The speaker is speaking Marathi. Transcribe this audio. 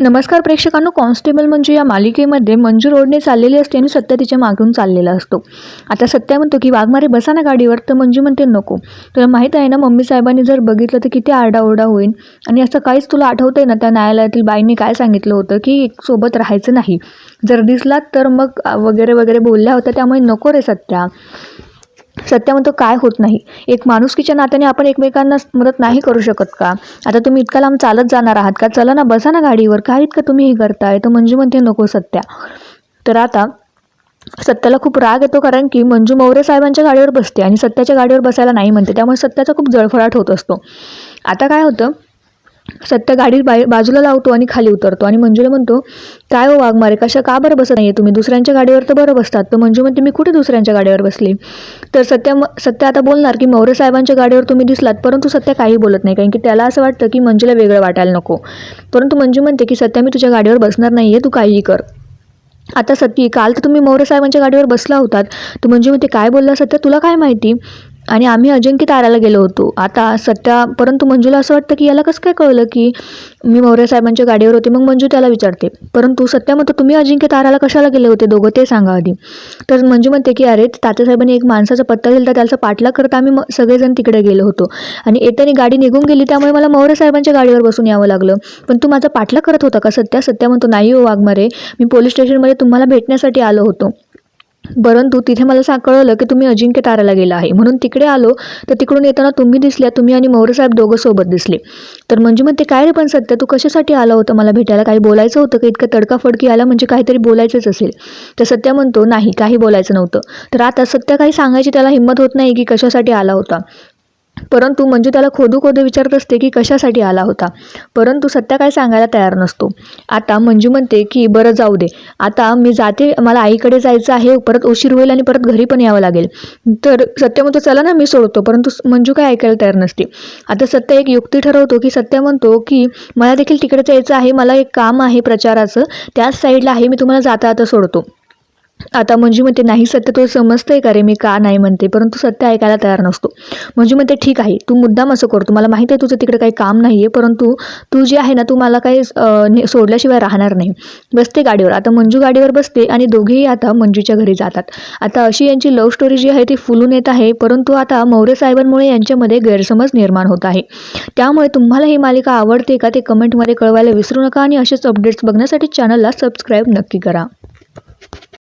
नमस्कार प्रेक्षकांनो कॉन्स्टेबल म्हणजे या मालिकेमध्ये मंजू रोडने चाललेली असते आणि सत्य तिच्या मागून चाललेला असतो. आता सत्या म्हणतो की वाघमारे बसा ना गाडीवर. तर मंजू म्हणते नको. तुला माहीत आहे ना मम्मी साहेबांनी जर बघितलं तर किती आरडाओरडा होईल आणि असं काहीच तुला आठवतंय ना त्या न्यायालयातील बाईंनी काय सांगितलं होतं? की सोबत राहायचं नाही. जर दिसलात तर मग वगैरे वगैरे बोलल्या होत्या त्यामुळे नको रे सत्या. सत्यामध्ये काय होत नाही? एक माणुसकीच्या नात्याने आपण एकमेकांना मदत नाही करू शकत का? आता तुम्ही इतका लांब चालत जाणार आहात का? चला ना बसा ना गाडीवर. काय इतकं तुम्ही हे करताय? तर म्हणजे म्हणते नको सत्या. तर आता सत्याला खूप राग येतो कारण की मंजू मौर्य साहेबांच्या गाडीवर बसते आणि सत्याच्या गाडीवर बसायला नाही म्हणते. त्यामुळे सत्याचा खूप जळफळाट होत असतो. आता काय होतं? सत्य गाडी बाय बाजूला लावतो आणि खाली उतरतो. आणि मंजूला म्हणतो काय हो वाघमारे कशा का बरं बसत नाही तुम्ही? दुसऱ्यांच्या गाडीवर तर बरं बसतात. तर मंजू म्हणते मी कुठे दुसऱ्यांच्या गाडीवर बसली? तर सत्य म सत्य आता बोलणार की मौर्य साहेबांच्या गाडीवर तुम्ही दिसलात परंतु सत्य काही बोलत नाही कारण की त्याला असं वाटतं की मंजूला वेगळं वाटायला नको. परंतु मंजू म्हणते की सत्या मी तुझ्या गाडीवर बसणार नाही आहे तू काहीही कर. आता सत्य काल तर तुम्ही मौर्य साहेबांच्या गाडीवर बसला होतात. तर म्हणजे मग ते काय बोलला सत्य? तुला काय माहिती? आणि आम्ही अजिंक्य ताराला गेलो होतो. आता सत्या परंतु मंजूला असं वाटतं की याला कसं काय कळलं की मी मौर्य साहेबांच्या गाडीवर होते मग मंजू त्याला विचारते. परंतु सत्या म्हणतो तुम्ही अजिंक्य ताराला कशाला गेले होते? दोघं ते सांगा आधी. तर मंजू म्हणते की अरे तात्यासाहेबांनी एक माणसाचा पत्ता दिला त्याचा पाठला करत आम्ही म- सगळेजण तिकडे गेलो होतो. आणि येताना गाडी निघून गेली त्यामुळे मला मौर्य साहेबांच्या गाडीवर बसून यावं लागलं. पण तू माझा पाठलाग करत होता का सत्या? सत्या म्हणतो नाही हो वाघमारे. मी पोलीस स्टेशनमध्ये तुम्हाला भेटण्यासाठी आलो होतो. परंतु तिथे मला सा कळलं की तुम्ही अजिंक्य ताराला गेला आहे. म्हणून तिकडे आलो तर तिकडून येताना तुम्ही दिसल्या तुम्ही आणि मौर्यसाहेब दोघं सोबत दिसले. तर म्हणजे मग ते काय रे पण सत्य तू कशासाठी आला होता? मला भेटायला काही बोलायचं होतं का? इतकं तडकाफडकी आला म्हणजे काहीतरी बोलायचंच असेल. तर सत्या म्हणतो नाही काही बोलायचं नव्हतं. तर आता सत्य काही सांगायची त्याला हिंमत होत नाही की कशासाठी आला होता. परंतु मंजू त्याला खोदू खोदू विचारत असते की कशासाठी आला होता. परंतु सत्या काय सांगायला तयार नसतो. आता मंजू म्हणते की बरं जाऊ दे. आता मी जाते. मला आईकडे जायचं आहे. परत उशीर होईल आणि परत घरी पण यावं लागेल. तर सत्य म्हणतो चला ना मी सोडतो. परंतु मंजू काय ऐकायला तयार नसते. आता सत्य एक युक्ती ठरवतो की सत्य म्हणतो की मला देखील तिकडे जायचं आहे. मला एक काम आहे प्रचाराचं. त्याच साईडला आहे. मी तुम्हाला जाता आता सोडतो. आता मंजू म्हणते नाही सत्य तो आहे का रे? मी का नाही म्हणते? परंतु सत्य ऐकायला तयार नसतो. मंजू म्हणते ठीक आहे तू मुद्दाम असं करतो मला माहिती आहे तुझं तिकडे काही काम नाही आहे परंतु तू जे आहे ना तू मला काही सोडल्याशिवाय राहणार नाही. बसते गाडीवर. आता मंजू गाडीवर बसते आणि दोघेही आता मंजूच्या घरी जातात. आता अशी यांची लव्ह स्टोरी जी आहे ती फुलून येत आहे परंतु आता मौर्य साहेबांमुळे यांच्यामध्ये गैरसमज निर्माण होत आहे. त्यामुळे तुम्हाला ही मालिका आवडते का ते कमेंटमध्ये कळवायला विसरू नका आणि असेच अपडेट्स बघण्यासाठी चॅनलला सबस्क्राईब नक्की करा.